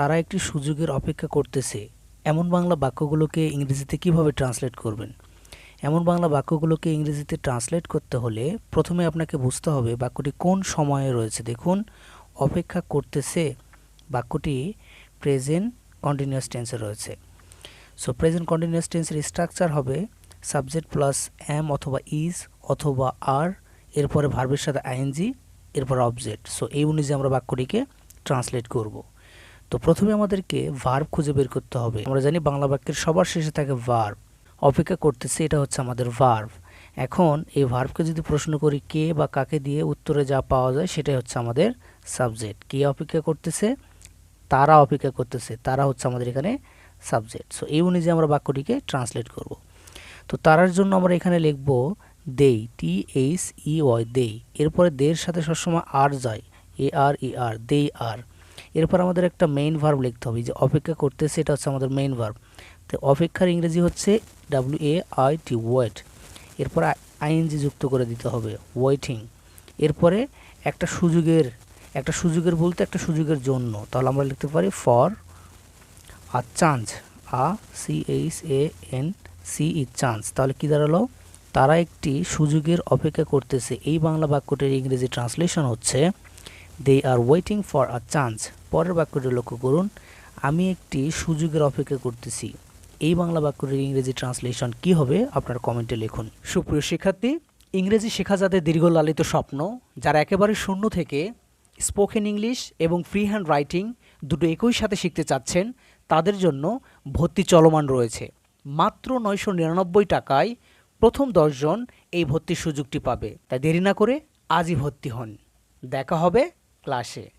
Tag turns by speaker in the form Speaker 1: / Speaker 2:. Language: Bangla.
Speaker 1: তারা একটি সুযোগের অপেক্ষা করতেছে। এমন বাংলা বাক্যগুলোকে ইংরেজিতে কীভাবে ট্রান্সলেট করবেন? এমন বাংলা বাক্যগুলোকে ইংরেজিতে ট্রান্সলেট করতে হলে প্রথমে আপনাকে বুঝতে হবে বাক্যটি কোন সময়ে রয়েছে। দেখুন, অপেক্ষা করতেছে, বাক্যটি প্রেজেন্ট কন্টিনিউয়াস টেন্সে রয়েছে। সো প্রেজেন্ট কন্টিনিউয়াস টেন্সের স্ট্রাকচার হবে সাবজেক্ট প্লাস এম অথবা ইজ অথবা আর এরপরে ভার্বের সাথে আইএনজি এরপর অবজেক্ট সো এই অনুযায়ী আমরা বাক্যটিকে ট্রান্সলেট করব। তো প্রথমে আমাদেরকে ভার্ব খুঁজে বের করতে হবে। আমরা জানি বাংলা বাক্যের সবার শেষে থাকে ভার্ব অপেক্ষা করতেছে, এটা হচ্ছে আমাদের ভার্ব এখন এই ভার্বকে যদি প্রশ্ন করি, কে বা কাকে দিয়ে উত্তরে যা পাওয়া যায়, সেটাই হচ্ছে আমাদের সাবজেক্ট কে অপেক্ষা করতেছে? তারা অপেক্ষা করতেছে। তারা হচ্ছে আমাদের এখানে সাবজেক্ট সো এই অনুযায়ী আমরা বাক্যটিকে ট্রান্সলেট করব। তো তারার জন্য আমরা এখানে লিখব দেই টি এইচ ই ওয়াই দেই এরপরে দের সাথে সবসময় আর যায়। এ আর ই আর দেই আর এরপর আমাদের একটা মেইন ভার্ব লিখতে হবে যে অপেক্ষা করতেছে, এটা হচ্ছে আমাদের মেইন ভার্ব তো অপেক্ষার ইংরেজি হচ্ছে W A I T wait এরপর আইএনজি যুক্ত করে দিতে হবে ওয়েটিং এরপরে একটা সুযোগের একটা সুযোগের বলতে একটা সুযোগের জন্য, তাহলে আমরা লিখতে পারি for a chance a C H A N C E chance তাহলে কী দাঁড়াল? তারা একটি সুযোগের অপেক্ষা করতেছে। এই বাংলা বাক্যটির ইংরেজি ট্রান্সলেশন হচ্ছে they are waiting for a chance পরের বাক্যটি লক্ষ্য করুন। আমি একটি সুযোগের অপেক্ষা করতেছি। এই বাংলা বাক্যটির ইংরেজি ট্রান্সলেশন কি হবে? আপনার কমেন্টে লিখুন।
Speaker 2: সুপ্রিয় শিক্ষার্থী, ইংরেজি শেখা যাদের দীর্ঘ লালিত স্বপ্ন, যারা একেবারে শূন্য থেকে স্পোকেন ইংলিশ এবং ফ্রি হ্যান্ড রাইটিং দুটো একই সাথে শিখতে চাচ্ছেন, তাদের জন্য ভর্তি চলমান রয়েছে। মাত্র নয়শো নিরানব্বই টাকায় প্রথম দশজন এই ভর্তির সুযোগটি পাবে। তাই দেরি না করে আজই ভর্তি হন। দেখা হবে ক্লাসে